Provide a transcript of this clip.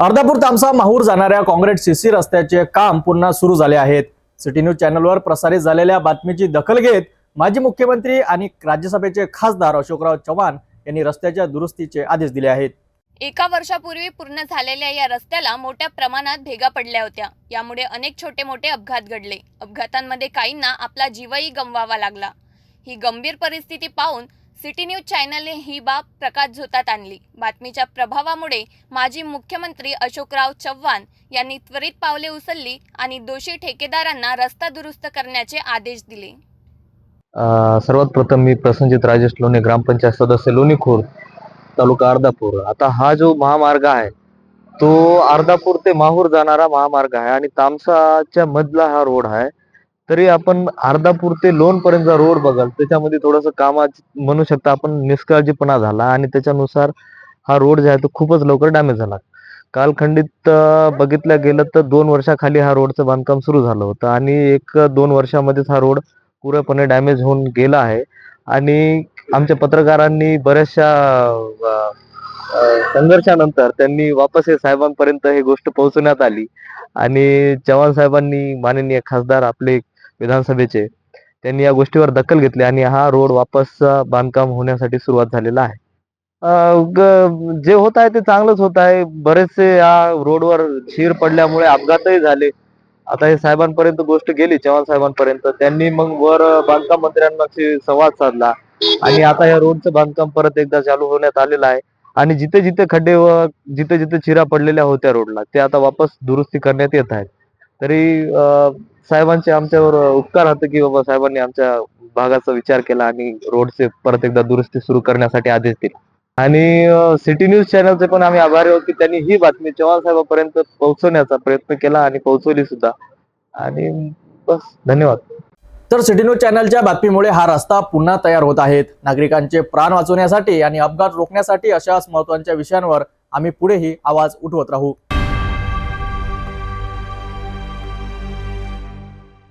अर्धापूर तामसा माहूर जाणाऱ्या काँग्रेस सीसी रस्त्याचे काम पुन्हा सुरू झाले आहेत. सिटी न्यूज चॅनलवर प्रसारित झालेल्या बातमीची दखल घेत माजी मुख्यमंत्री आणि राज्यसभेचे खासदार अशोकराव चव्हाण यांनी रस्त्याच्या दुरुस्तीचे आदेश दिले आहेत. एका वर्षापूर्वी पूर्ण झालेल्या या रस्त्याला मोठ्या प्रमाणात भेगा पडल्या होत्या. यामुळे अनेक छोटे मोठे अपघात घडले. अपघातांमध्ये काहींना आपला जीवही गमवावा लागला. ही गंभीर परिस्थिती पाहून सिटी न्यूज चॅनलने ही बाब प्रकाश झोतात आणली. बातमीच्या प्रभावामुळे माजी मुख्यमंत्री अशोकराव चव्हाण यांनी त्वरित पावले उचलली आणि दोषी ठेकेदारांना रस्ता दुरुस्त करण्याचे आदेश दिले. सर्वात प्रथम मी प्रसंजित राजेश लोणे ग्रामपंचायत सदस्य लोणी तालुका अर्धापूर. आता हा जो महामार्ग आहे तो अर्धापूर ते माहूर जाणारा महामार्ग आहे आणि तामसाच्या मधला हा रोड आहे. तरी आपण अर्धापूर ते लोण पर्यंतचा रोड बघाल त्याच्यामध्ये थोडस कामा म्हणू शकता आपण निष्काळजीपणा झाला आणि त्याच्यानुसार हा रोड जो आहे तो खूपच लवकर डॅमेज झाला. कालखंडित बघितलं गेलं तर दोन वर्षाखाली हा रोडचं बांधकाम सुरू झालं होतं आणि एक दोन वर्षामध्येच हा रोड पूर्णपणे डॅमेज होऊन गेला आहे. आणि आमच्या पत्रकारांनी बऱ्याचशा संघर्षानंतर त्यांनी वापस हे साहेबांपर्यंत ही गोष्ट पोहोचवण्यात आली. आणि चव्हाण साहेबांनी माननीय खासदार आपले विधानसभेचे. त्यांनी या गोष्टीवर दखल घेतली आणि हा रोड वापस बांधकाम होण्यासाठी सुरुवात झालेला आहे. जे होत आहे ते चांगलंच होत आहे. बरेचसे या रोडवर शिर पडल्यामुळे अपघातही झाले. आता हे साहेबांपर्यंत गोष्ट गेली चव्हाण साहेबांपर्यंत. त्यांनी मग वर बांधकाम मंत्र्यांशी संवाद साधला. आणि आता या रोडचं बांधकाम परत एकदा चालू होण्यात आलेलं आहे. आणि जिथे जिथे खड्डे व जिथे जिथे चिरा पडलेल्या होत्या रोडला ते आता वापस दुरुस्ती करण्यात येत आहेत. तरी साहेबांचे आमच्यावर उपकार होते की बाबा साहेबांनी आमच्या भागाचा विचार केला आणि रोडचे परत एकदा दुरुस्ती सुरू करण्यासाठी आदेश दिले. आणि सिटी न्यूज चॅनलचे पण आम्ही आभारी आहोत की त्यांनी ही बातमी चव्हाण साहेबांपर्यंत पोहोचवण्याचा प्रयत्न केला आणि पोहोचवली सुद्धा. आणि बस धन्यवाद. तर सिटी न्यूज चॅनलच्या बातमीमुळे हा रस्ता पुन्हा तयार होत आहेत. नागरिकांचे प्राण वाचवण्यासाठी आणि अपघात रोखण्यासाठी अशाच महत्त्वाच्या विषयांवर आम्ही पुढेही आवाज उठवत राहू.